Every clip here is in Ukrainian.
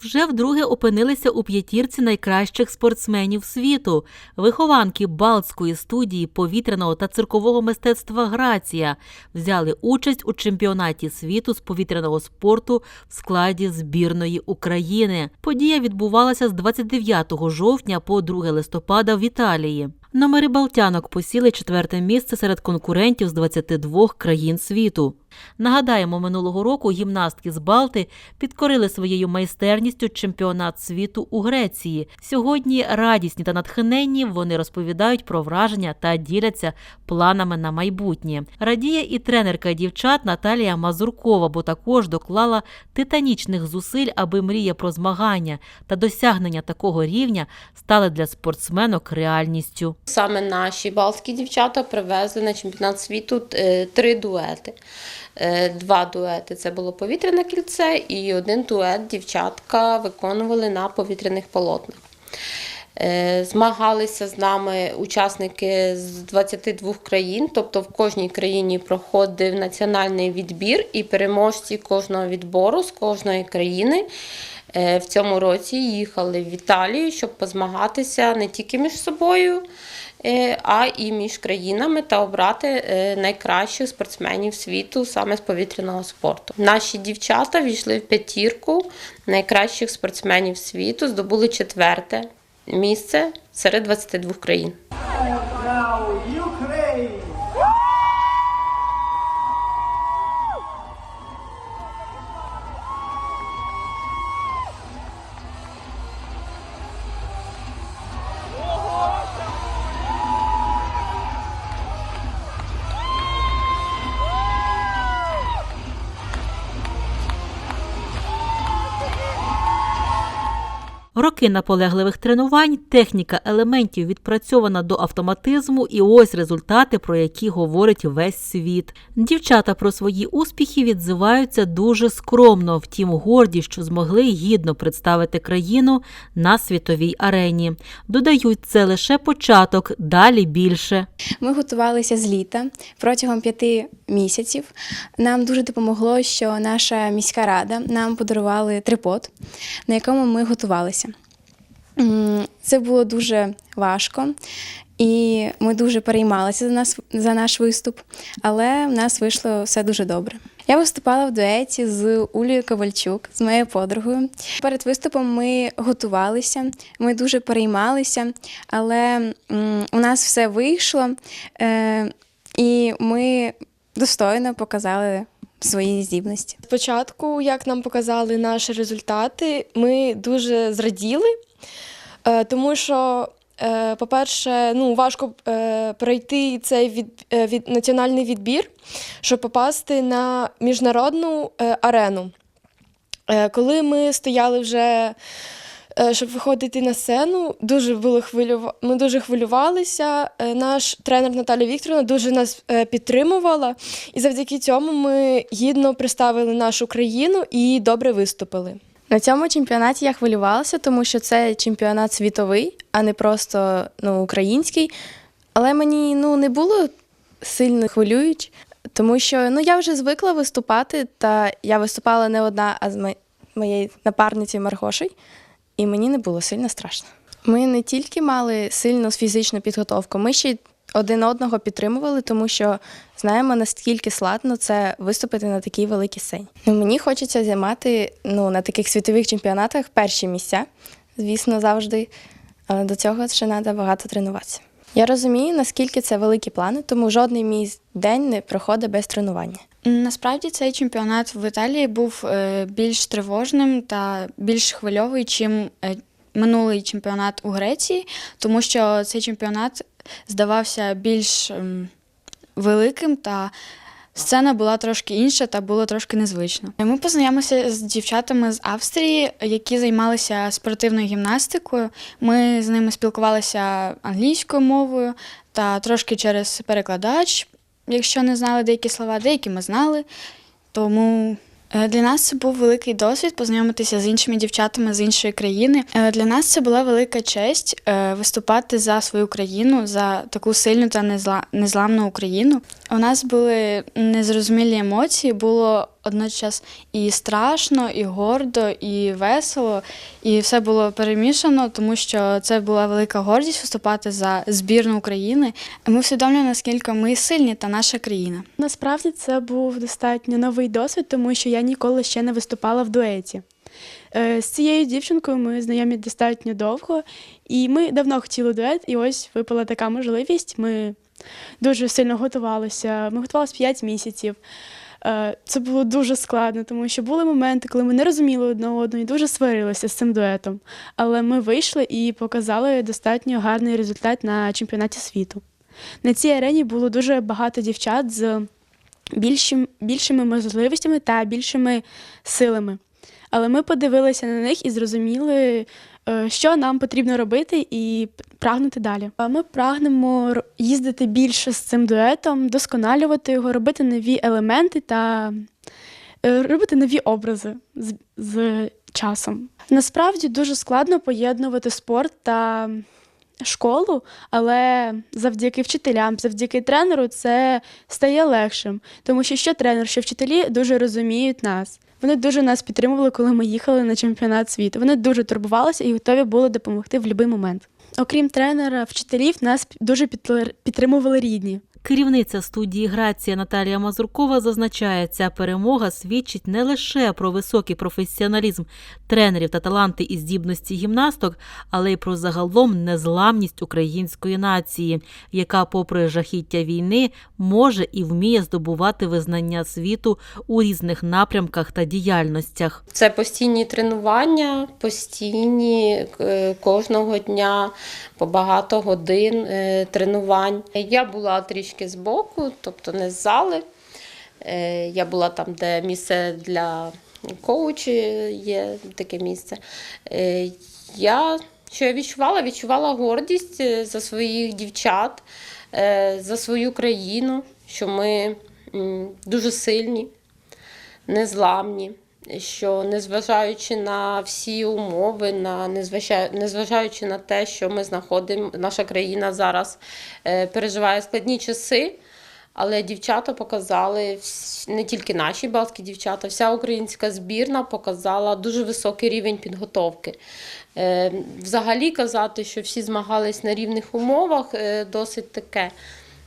вже вдруге опинилися у п'ятірці найкращих спортсменів світу. Вихованки Балтської студії повітряного та циркового мистецтва Грація взяли участь у чемпіонаті світу з повітряного спорту в складі збірної України. Подія відбувалася з 29 жовтня по 2 листопада в Італії. Номери балтянок посіли четверте місце серед конкурентів з 22 країн світу. Нагадаємо, минулого року гімнастки з Балти підкорили своєю майстерністю чемпіонат світу у Греції. Сьогодні радісні та натхненні вони розповідають про враження та діляться планами на майбутнє. Радіє і тренерка дівчат Наталія Мазуркова, бо також доклала титанічних зусиль, аби мрія про змагання та досягнення такого рівня стали для спортсменок реальністю. Саме наші балтські дівчата привезли на чемпіонат світу е, три дуети. Е, Два дуети це було повітряне кільце, і один дует дівчатка виконували на повітряних полотнах. Е, Змагалися з нами учасники з 22 країн, тобто в кожній країні проходив національний відбір, і переможці кожного відбору з кожної країни е, в цьому році їхали в Італію, щоб позмагатися не тільки між собою, е, а і між країнами та обрати найкращих спортсменів світу саме з повітряного спорту. Наші дівчата війшли в п'ятірку найкращих спортсменів світу, здобули четверте місце серед 22 країн. Роки наполегливих тренувань, техніка елементів відпрацьована до автоматизму, і ось результати, про які говорить весь світ. Дівчата про свої успіхи відзиваються дуже скромно, втім горді, що змогли гідно представити країну на світовій арені. Додають, це лише початок, далі більше. Ми готувалися з літа протягом п'яти місяців. Нам дуже допомогло, що наша міська рада нам подарували трипод, на якому ми готувалися. Це було дуже важко, і ми дуже переймалися за нас за наш виступ, але в нас вийшло все дуже добре. Я виступала в дуеті з Улією Ковальчук, з моєю подругою. Перед виступом ми готувалися, ми дуже переймалися, але у нас все вийшло, е, і ми достойно показали свої здібності. Спочатку, як нам показали наші результати, ми дуже зраділи, тому що, е, по-перше, ну, важко е, пройти цей від, е, від, національний відбір, щоб попасти на міжнародну е, арену. Е, Коли ми стояли вже, е, щоб виходити на сцену, дуже були хвилюва... ми дуже хвилювалися. Е, Наш тренер Наталя Вікторовна дуже нас е, підтримувала, і завдяки цьому ми гідно представили нашу країну і добре виступили. На цьому чемпіонаті я хвилювалася, тому що це чемпіонат світовий, а не просто ну, український. Але мені ну, не було сильно хвилююче, тому що ну, я вже звикла виступати, та я виступала не одна, а з мо- моєю напарницею Маргошею, і мені не було сильно страшно. Ми не тільки мали сильну фізичну підготовку, ми ще один одного підтримували, тому що знаємо, наскільки складно це виступити на такій великій сцені. Ну, мені хочеться займати ну, на таких світових чемпіонатах перші місця, звісно, завжди. Але до цього ще треба багато тренуватися. Я розумію, наскільки це великі плани, тому жодний мій день не проходить без тренування. Насправді цей чемпіонат в Італії був е, більш тривожним та більш хвильовий, чим е, минулий чемпіонат у Греції, тому що цей чемпіонат здавався більш ем, великим та сцена була трошки інша та було трошки незвично. Ми познайомилися з дівчатами з Австрії, які займалися спортивною гімнастикою. Ми з ними спілкувалися англійською мовою та трошки через перекладач, якщо не знали деякі слова, деякі ми знали. Тому для нас це був великий досвід познайомитися з іншими дівчатами з іншої країни. Е, Для нас це була велика честь е, виступати за свою країну, за таку сильну та незла- незламну Україну. У нас були незрозумілі емоції. Було одночас і страшно, і гордо, і весело, і все було перемішано, тому що це була велика гордість виступати за збірну України. Ми усвідомлюємо, наскільки ми сильні та наша країна. Насправді це був достатньо новий досвід, тому що я ніколи ще не виступала в дуеті. Е, З цією дівчинкою ми знайомі достатньо довго, і ми давно хотіли дует, і ось випала така можливість. Ми дуже сильно готувалися. Ми готувалися 5 місяців. Е, Це було дуже складно, тому що були моменти, коли ми не розуміли одне одного і дуже сварилися з цим дуетом. Але ми вийшли і показали достатньо гарний результат на чемпіонаті світу. На цій арені було дуже багато дівчат з більшим, більшими можливостями та більшими силами. Але ми подивилися на них і зрозуміли, що нам потрібно робити і прагнути далі. Ми прагнемо їздити більше з цим дуетом, досконалювати його, робити нові елементи та е, робити нові образи з, з часом. Насправді дуже складно поєднувати спорт та школу, але завдяки вчителям, завдяки тренеру це стає легшим, тому що що тренер, що вчителі дуже розуміють нас. Вони дуже нас підтримували, коли ми їхали на чемпіонат світу. Вони дуже турбувалися і готові були допомогти в будь-який момент. Окрім тренера, вчителів нас дуже підтр- підтримували рідні. Керівниця студії Грація Наталія Мазуркова зазначає, ця перемога свідчить не лише про високий професіоналізм тренерів та таланти і здібності гімнасток, але й про загалом незламність української нації, яка, попри жахіття війни, може і вміє здобувати визнання світу у різних напрямках та діяльностях. Це постійні тренування, постійні е, кожного дня по багато годин е, тренувань. Я була трішки збоку, тобто не з зали. Е, Я була там, де місце для коучі є таке місце. Е, Я що я відчувала? Відчувала гордість е, за своїх дівчат, за свою країну, що ми дуже сильні незламні, що незважаючи на всі умови, на незважа- незважаючи на те, що ми знаходимо, наша країна зараз е, переживає складні часи. Але дівчата показали не тільки наші балські дівчата, вся українська збірна показала дуже високий рівень підготовки. Е, Взагалі казати, що всі змагались на рівних умовах, е, досить таке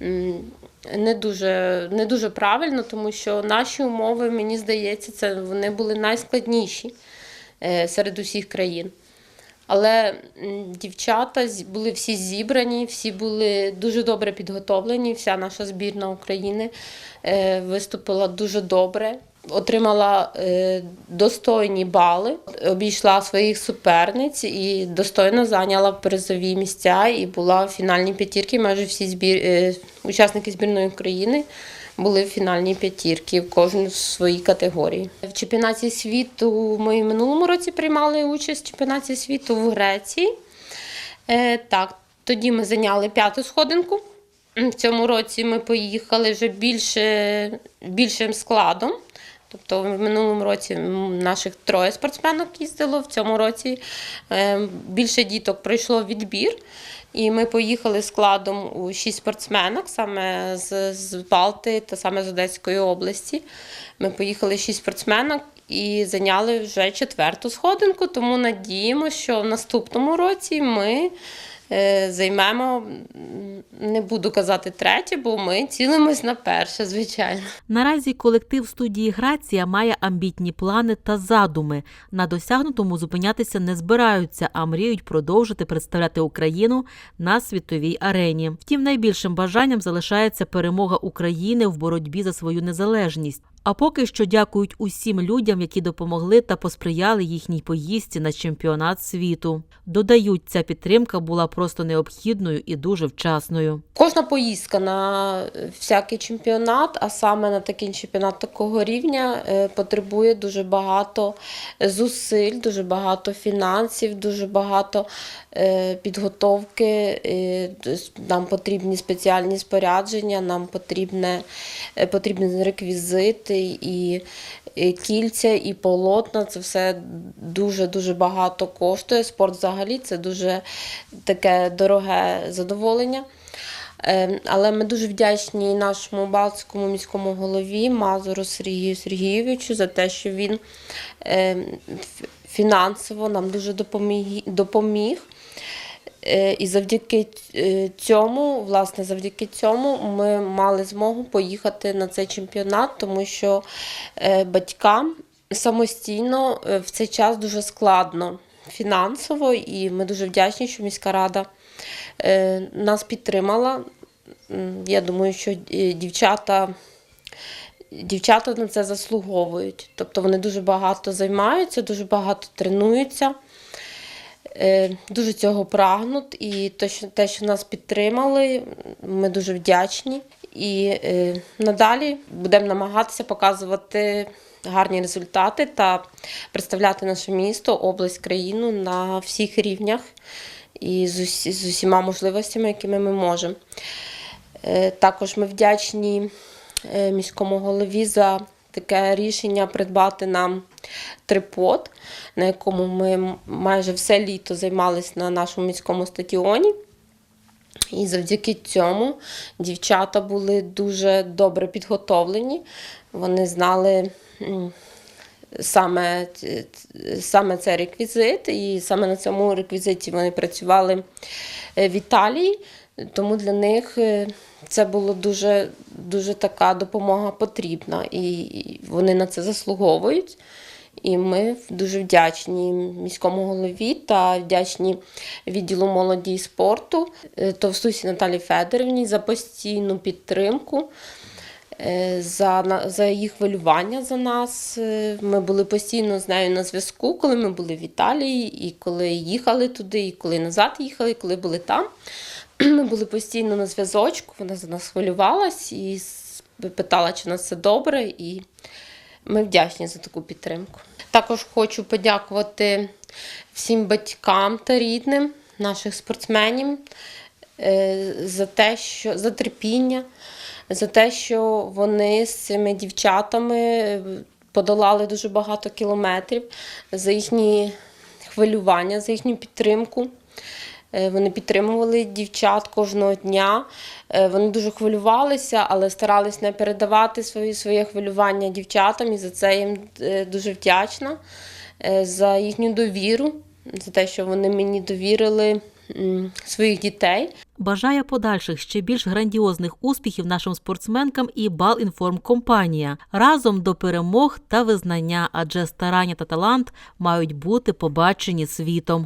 не дуже, не дуже правильно, тому що наші умови, мені здається, це вони були найскладніші е, серед усіх країн. Але дівчата були всі зібрані, всі були дуже добре підготовлені. Вся наша збірна України е, виступила дуже добре. Отримала е, достойні бали, обійшла своїх суперниць і достойно зайняла призові місця і була в фінальній п'ятірці. Майже всі збір, е, учасники збірної України були в фінальній п'ятірці, в своїй категорії. В чемпіонаті світу і в минулому році приймали участь в чемпіонаті світу в Греції. Е, так, тоді ми зайняли п'яту сходинку. В цьому році ми поїхали вже більше, більшим складом. Тобто в минулому році наших троє спортсменок їздило, в цьому році е, більше діток пройшло відбір. І ми поїхали складом у шість спортсменок, саме з, з Балти та саме з Одеської області. Ми поїхали шість спортсменок і зайняли вже четверту сходинку. Тому надіємося, що в наступному році ми займемо, не буду казати третє, бо ми цілимось на перше, звичайно. Наразі колектив студії Грація має амбітні плани та задуми. На досягнутому зупинятися не збираються, а мріють продовжити представляти Україну на світовій арені. Втім, найбільшим бажанням залишається перемога України в боротьбі за свою незалежність. А поки що дякують усім людям, які допомогли та посприяли їхній поїздці на чемпіонат світу. Додають, ця підтримка була просто необхідною і дуже вчасною. Кожна поїздка на всякий чемпіонат, а саме на такий чемпіонат такого рівня, е, потребує дуже багато зусиль, дуже багато фінансів, дуже багато е, підготовки. е, Нам потрібні спеціальні спорядження, нам потрібне, е, потрібні реквізити і кільця, і полотна. Це все дуже-дуже багато коштує. Спорт взагалі це дуже таке дороге задоволення. Е, Але ми дуже вдячні нашому Балтському міському голові Мазуру Сергію Сергійовичу за те, що він е, фінансово нам дуже допоміг. Е, І завдяки е, цьому, власне, завдяки цьому ми мали змогу поїхати на цей чемпіонат, тому що е, батькам самостійно в цей час дуже складно фінансово, і ми дуже вдячні, що міська рада нас підтримала. Я думаю, що дівчата. Дівчата на це заслуговують. Тобто вони дуже багато займаються, дуже багато тренуються, дуже цього прагнуть. І те, що, нас підтримали, ми дуже вдячні. І е, надалі будемо намагатися показувати гарні результати та представляти наше місто, область, країну на всіх рівнях і з, усі, з усіма можливостями, якими ми можемо. Е, Також ми вдячні е, міському голові за таке рішення придбати нам трипод, на якому ми майже все літо займалися на нашому міському стадіоні. І завдяки цьому дівчата були дуже добре підготовлені. Вони знали саме, саме цей реквізит, і саме на цьому реквізиті вони працювали е, в Італії. Тому для них е, це була дуже, дуже така допомога потрібна, і вони на це заслуговують. І ми дуже вдячні міському голові та вдячні відділу молоді і спорту е, Товстусі Наталі Федорівні за постійну підтримку, е, за, за їх хвилювання за нас. Ми були постійно з нею на зв'язку, коли ми були в Італії, і коли їхали туди, і коли назад їхали, і коли були там. Ми були постійно на зв'язочку, вона за нас хвилювалась і питала, чи нас все добре. І ми вдячні за таку підтримку. Також хочу подякувати всім батькам та рідним наших спортсменів е, за те, що за терпіння, за те, що вони з цими дівчатами е, подолали дуже багато кілометрів, за їхні хвилювання, за їхню підтримку. Е, Вони підтримували дівчат кожного дня. Е, Вони дуже хвилювалися, але старались не передавати свої, своє хвилювання дівчатам. І за це їм е, дуже вдячна за їхню довіру, за те, що вони мені довірили своїх дітей. Бажає подальших ще більш грандіозних успіхів нашим спортсменкам і Балінформкомпанія разом до перемог та визнання, адже старання та талант мають бути побачені світом.